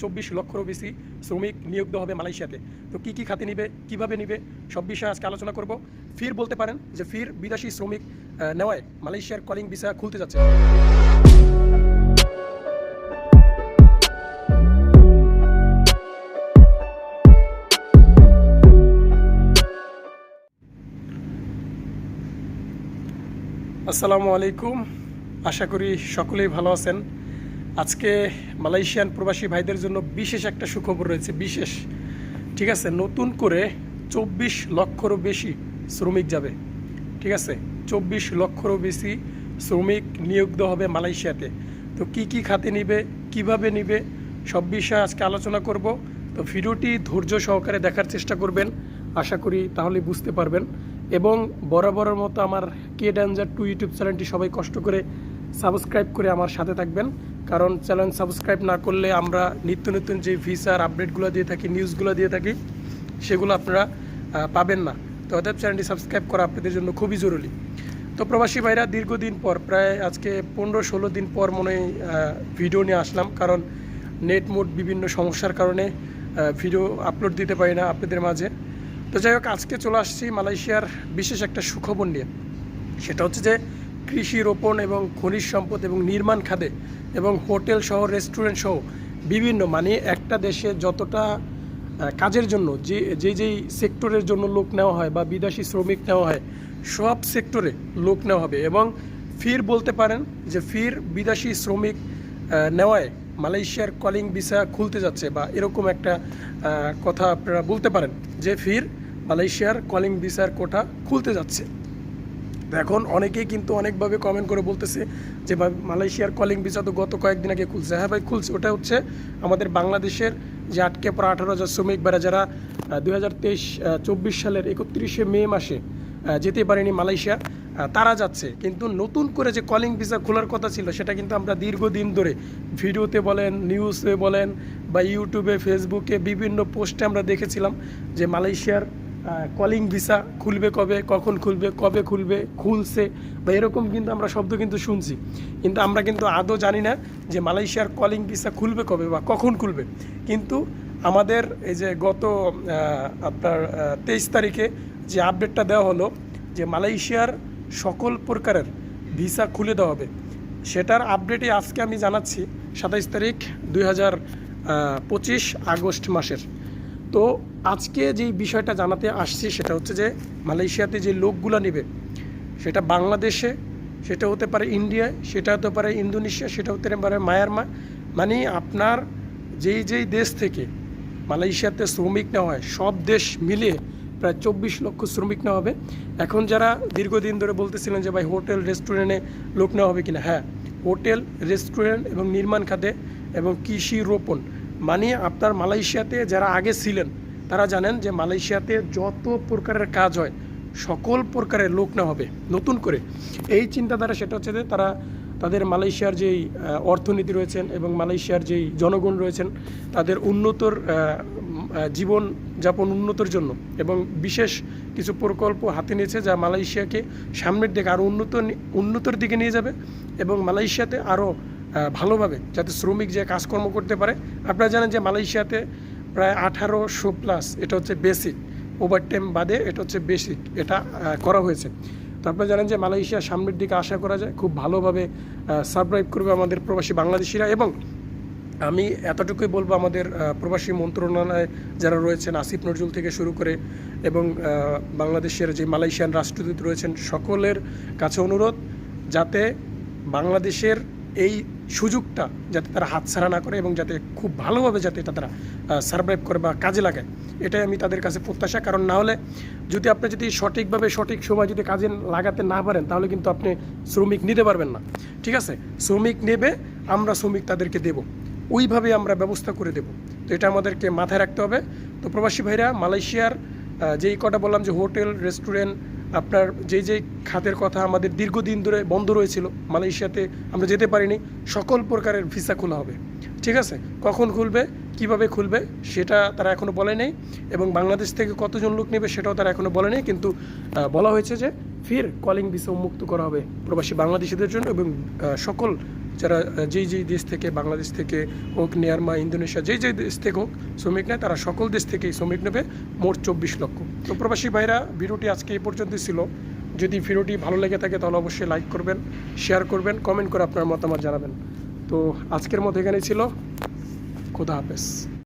চব্বিশ লক্ষেরও বেশি শ্রমিক নিয়োগ হবে মালয়েশিয়াতে। তো কী কী খাতে নিবে, কীভাবে নিবে, সব বিষয়ে আজকে আলোচনা করব। ফির বলতে পারেন যে ফির বিদেশি শ্রমিক নেওয়ায় মালয়েশিয়ার কলিং ভিসা খুলতে যাচ্ছে। আসসালামু আলাইকুম। আশা করি সকলেই ভালো আছেন। আজকে মালয়েশিয়ান প্রবাসী ভাইদের জন্য বিশেষ একটা সুখবর রয়েছে, বিশেষ। ঠিক আছে? নতুন করে চব্বিশ লক্ষরও বেশি শ্রমিক যাবে। ঠিক আছে? চব্বিশ লক্ষরও বেশি শ্রমিক নিয়োগ হবে মালয়েশিয়াতে। তো কি কি খাতে নিবে, কীভাবে নিবে, সব বিষয়ে আজকে আলোচনা করব। তো ভিডিওটি ধৈর্য সহকারে দেখার চেষ্টা করবেন, আশা করি তাহলে বুঝতে পারবেন। এবং বরাবরের মতো আমার কে ড্যাঞ্জার টু ইউটিউব চ্যানেলটি সবাই কষ্ট করে সাবস্ক্রাইব করে আমার সাথে থাকবেন। কারণ চ্যানেল সাবস্ক্রাইব না করলে আমরা নিত্য নতুন যে ভিসার আপডেটগুলো দিয়ে থাকি নিউজগুলো দিয়ে থাকি, সেগুলো আপনারা পাবেন না। তো অতএব চ্যানেলটি সাবস্ক্রাইব করা আপনাদের জন্য খুবই জরুরি। তো প্রবাসী ভাইরা, দীর্ঘদিন পর, প্রায় আজকে পনেরো ষোলো দিন পর মনে ভিডিও নিয়ে আসলাম। কারণ নেট মোড বিভিন্ন সমস্যার কারণে ভিডিও আপলোড দিতে পারি না আপনাদের মাঝে। তো যাই হোক, আজকে চলে আসছি মালয়েশিয়ার বিশেষ একটা সুখবর নিয়ে। সেটা হচ্ছে যে কৃষি রোপণ এবং খনিজ সম্পদ এবং নির্মাণ খাতে এবং হোটেল সহ, রেস্টুরেন্ট সহ বিভিন্ন মানে একটা দেশে যতটা কাজের জন্য, যে যে, যেই সেক্টরের জন্য লোক নেওয়া হয় বা বিদেশি শ্রমিক নেওয়া হয়, সব সেক্টরে লোক নেওয়া হবে। এবং ফির বলতে পারেন যে ফির বিদেশি শ্রমিক নেওয়ায় মালয়েশিয়ার কলিং ভিসা খুলতে যাচ্ছে বা এরকম একটা কথা আপনারা বলতে পারেন যে ফির মালয়েশিয়ার কলিং ভিসার কোটা খুলতে যাচ্ছে। এখন অনেকেই কিন্তু অনেকভাবে কমেন্ট করে বলতেছে যে, ভাই, মালয়েশিয়ার কলিং ভিসা তো গত কয়েকদিন আগে খুলছে। হ্যাঁ ভাই, খুলছে। ওটা হচ্ছে আমাদের বাংলাদেশের যে আটকে পড়া আঠারো হাজার শ্রমিক বেড়া যারা দুই হাজার তেইশ চব্বিশ সালের একত্রিশে মে মাসে যেতে পারেনি মালয়েশিয়া তারা যাচ্ছে। কিন্তু নতুন করে যে কলিং ভিসা খোলার কথা ছিল, সেটা কিন্তু আমরা দীর্ঘদিন ধরে ভিডিওতে বলেন নিউজে বলেন বা ইউটিউবে ফেসবুকে বিভিন্ন পোস্টে আমরা দেখেছিলাম যে, মালয়েশিয়ার কলিং ভিসা খুলবে কবে, কখন খুলবে, কবে খুলবে, খুলছে বা এরকম কিন্তু আমরা শব্দ কিন্তু শুনছি। কিন্তু আমরা কিন্তু আদৌ জানি না যে মালয়েশিয়ার কলিং ভিসা খুলবে কবে বা কখন খুলবে। কিন্তু আমাদের এই যে গত আপনার তেইশ তারিখে যে আপডেটটা দেওয়া হলো যে মালয়েশিয়ার সকল প্রকারের ভিসা খুলে দেওয়া হবে, সেটার আপডেটই আজকে আমি জানাচ্ছি সাতাইশ তারিখ দুই পঁচিশ আগস্ট মাসের। তো আজকে যেই বিষয়টা জানাতে আসছি সেটা হচ্ছে যে মালয়েশিয়াতে যে লোকগুলো নেবে, সেটা বাংলাদেশে, সেটা হতে পারে ইন্ডিয়ায়, সেটা হতে পারে ইন্দোনেশিয়া, সেটা হতে পারে মায়ানমার। মানে আপনার যেই যেই দেশ থেকে মালয়েশিয়াতে শ্রমিক নেওয়া হয়, সব দেশ মিলিয়ে প্রায় চব্বিশ লক্ষ শ্রমিক নেওয়া হবে। এখন যারা দীর্ঘদিন ধরে বলতেছিলেন যে ভাই হোটেল, রেস্টুরেন্টে লোক নেওয়া হবে কিনা হ্যাঁ হোটেল, রেস্টুরেন্ট এবং নির্মাণ খাতে এবং কৃষি রোপণ মানে আপনার মালয়েশিয়াতে যারা আগে ছিলেন তারা জানেন যে মালয়েশিয়াতে যত প্রকারের কাজ হয়, সকল প্রকারের লোক না হবে, নতুন করে। এই চিন্তাধারা সেটা হচ্ছে যে তারা তাদের মালয়েশিয়ার যেই অর্থনীতি রয়েছেন এবং মালয়েশিয়ার যেই জনগণ রয়েছেন, তাদের উন্নতর জীবন যাপন উন্নতর জন্য এবং বিশেষ কিছু প্রকল্প হাতে নিয়েছে যা মালয়েশিয়াকে সামনের দিকে আরও উন্নত উন্নতর দিকে নিয়ে যাবে এবং মালয়েশিয়াতে আরও ভালোভাবে যাতে শ্রমিক যে কাজকর্ম করতে পারে। আপনারা জানেন যে মালয়েশিয়াতে প্রায় আঠারোশো প্লাস এটা হচ্ছে বেসিক ওভার টাইম বাদে এটা হচ্ছে বেসিক এটা করা হয়েছে। তো আপনারা জানেন যে মালয়েশিয়া সামনের দিকে আশা করা যায়, খুব ভালোভাবে সার্ভাইভ করবে আমাদের প্রবাসী বাংলাদেশিরা এবং আমি এতটুকুই বলব আমাদের প্রবাসী মন্ত্রণালয়ে যারা রয়েছেন, আসিফ নজরুল থেকে শুরু করে এবং বাংলাদেশের যে মালয়েশিয়ান রাষ্ট্রদূত রয়েছেন, সকলের কাছে অনুরোধ যাতে বাংলাদেশের এই সুযোগটা যাতে তারা হাতছাড়া না করে এবং যাতে খুব ভালোভাবে যাতে এটা তারা সার্ভাইভ করে বা কাজে লাগায়, এটাই আমি তাদের কাছে প্রত্যাশা। কারণ না হলে যদি আপনি যদি সঠিকভাবে, সঠিক সময় যদি কাজে লাগাতে না পারেন, তাহলে কিন্তু আপনি শ্রমিক নিতে পারবেন না। ঠিক আছে? শ্রমিক নেবে, আমরা শ্রমিক তাদেরকে দেব। ওইভাবে আমরা ব্যবস্থা করে দেব। তো এটা আমাদেরকে মাথায় রাখতে হবে। তো প্রবাসী ভাইরা, মালয়েশিয়ার যেই কটা বললাম যে হোটেল, রেস্টুরেন্ট আপনার যেই যেই খাতের কথা আমাদের দীর্ঘদিন ধরে বন্ধ রয়েছিল, মালয়েশিয়াতে আমরা যেতে পারিনি, সকল প্রকারের ভিসা খোলা হবে। ঠিক আছে? কখন খুলবে, কীভাবে খুলবে, সেটা তারা এখনও বলে নেই এবং বাংলাদেশ থেকে কতজন লোক নেবে সেটাও তারা এখনও বলে নেই। কিন্তু বলা হয়েছে যে ফির কলিং ভিসা উন্মুক্ত করা হবে প্রবাসী বাংলাদেশিদের জন্য এবং সকল যারা যেই যেই দেশ থেকে, বাংলাদেশ থেকে হোক, মিয়ানমার, ইন্দোনেশিয়া, যেই যেই দেশ থেকে হোক শ্রমিক নেয়, তারা সকল দেশ থেকেই শ্রমিক নেবে মোট চব্বিশ লক্ষ। তো প্রবাসী ভাইরা, ভিডিওটি আজকে এই পর্যন্তই ছিল। যদি ভিডিওটি ভালো লেগে থাকে তাহলে অবশ্যই লাইক করবেন শেয়ার করবেন কমেন্ট করে আপনার মতামত জানাবেন। তো আজকের মতো এখানেই ছিল। খোদা হাফেজ।